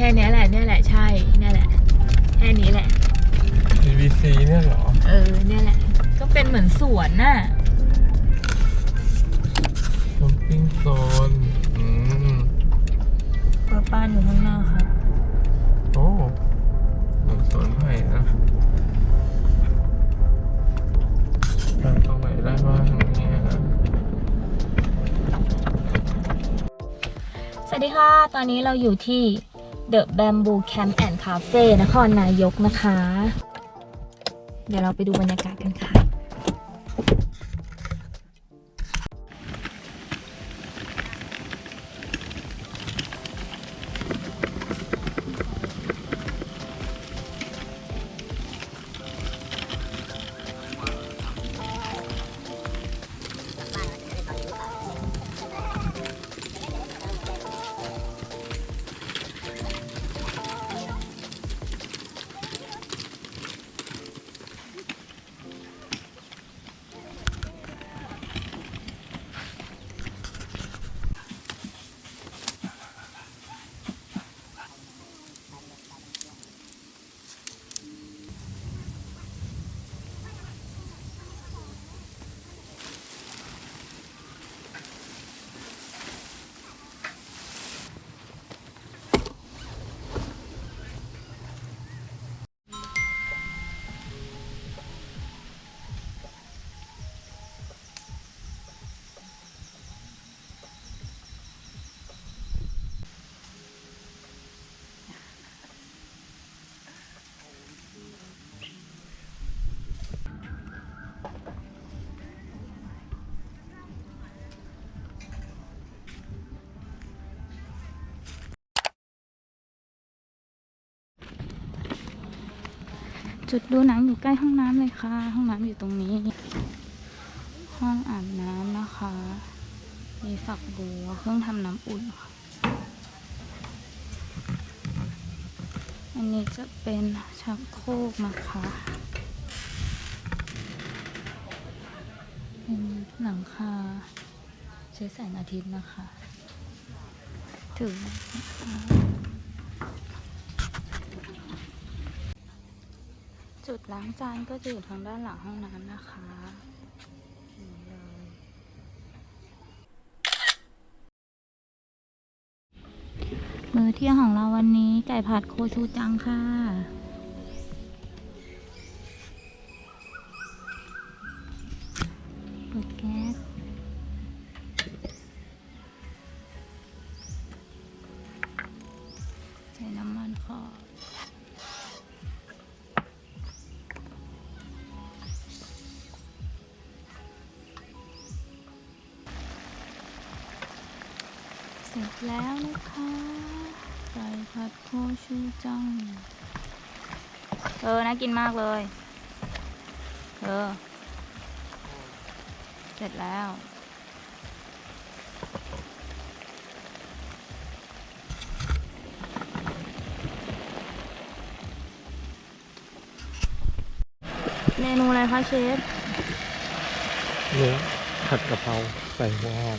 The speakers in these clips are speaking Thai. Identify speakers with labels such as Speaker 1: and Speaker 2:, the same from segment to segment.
Speaker 1: ค่เนี้
Speaker 2: ย
Speaker 1: แห
Speaker 2: ละ
Speaker 1: เนี่ยแหละใช่เนี่ยแหละแค่นี้แหละ
Speaker 2: BBC เนี่ยเหรอ
Speaker 1: เออเนี่ยแหละ ก็เป็นเหมือนสวนน่ะ
Speaker 2: แคมปิ้งโซนอืม
Speaker 1: เปิดป้านอยู่ข้างหน้าค่ะ
Speaker 2: โอ้เหมือนสวนไผ่นะไปตรงไหนได้บ้างเนี่ย
Speaker 1: สวัสดีค่ะ ตอนนี้เราอยู่ที่ The Bamboo Camp and Cafe นครนายกนะคะ เดี๋ยวเราไปดูบรรยากาศกันค่ะ จุดดูหนังอยู่ใกล้ห้องน้ำเลยค่ะ ห้องน้ำอยู่ตรงนี้ ห้องอาบน้ำนะคะ มีฝักบัวเครื่องทำน้ำอุ่นค่ะ อันนี้จะเป็นชักโครกนะคะเป็นหลังคาใช้แสงอาทิตย์นะคะ ถึงนะคะ จุดล้างจานก็จะอยู่ทางด้านหลังห้องน้ำนะคะเมื้อเที่ยงของเราวันนี้ไก่ผัดโคชูจังค่ะ เปิดแก ร็จแล้วนะคะไก่ผัดโคชูจัง เออ น่ากินมากเลย เออ เสร็จแล้วเมนูอะไรคะเชฟ
Speaker 2: เนื้อผัดกะเพราใส่หัวหอม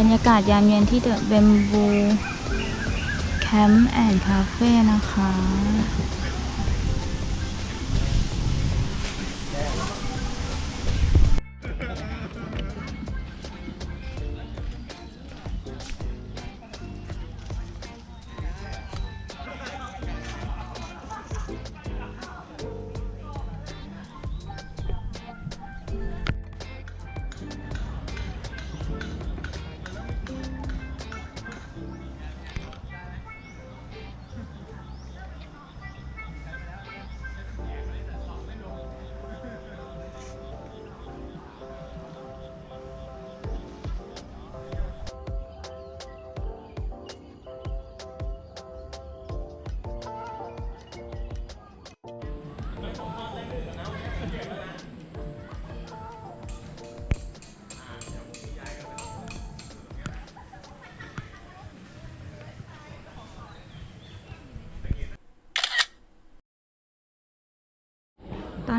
Speaker 1: รรยากาศยามเย็นที่เดอะเบมบูแคมป์แอนด์คาเฟ่นะคะ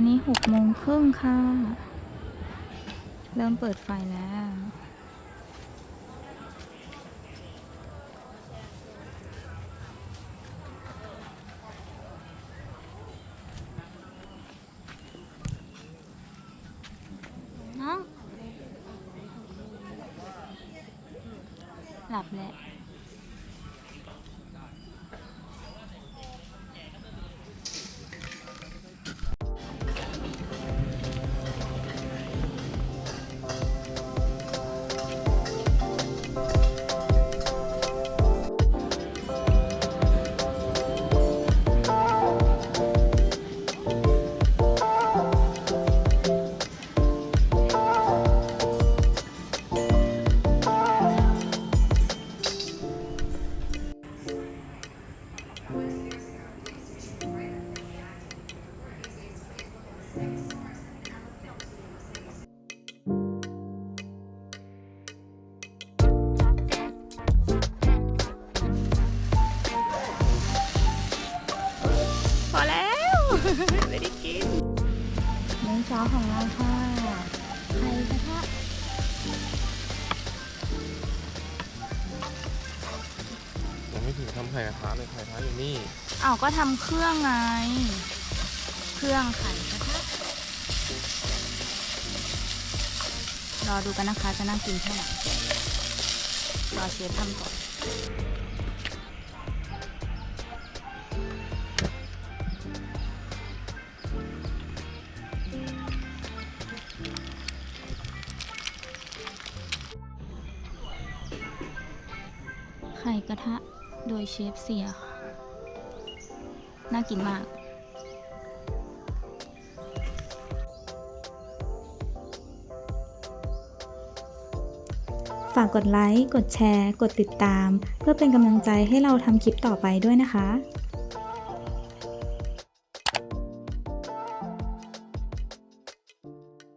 Speaker 1: อนนี้หกโมงครึ่งค่ะ เริ่มเปิดไฟแล้ว น้อง หลับแล้ว ของเราค่ะไข่กระทะ
Speaker 2: ยังไม่ถึงทำไข่กระทะเลยไข่กระทะอยู่นี่
Speaker 1: อ้าวก็ทำเครื่องไง เครื่องไข่กระทะรอดูกันนะคะจะน่ากินแค่ไหนรอเชฟทำก่อน ไข่กระทะโดยเชฟเสียน่ากินมาก
Speaker 3: ฝากกดไลค์ กดแชร์ กดติดตาม เพื่อเป็นกำลังใจให้เราทำคลิปต่อไปด้วยนะคะ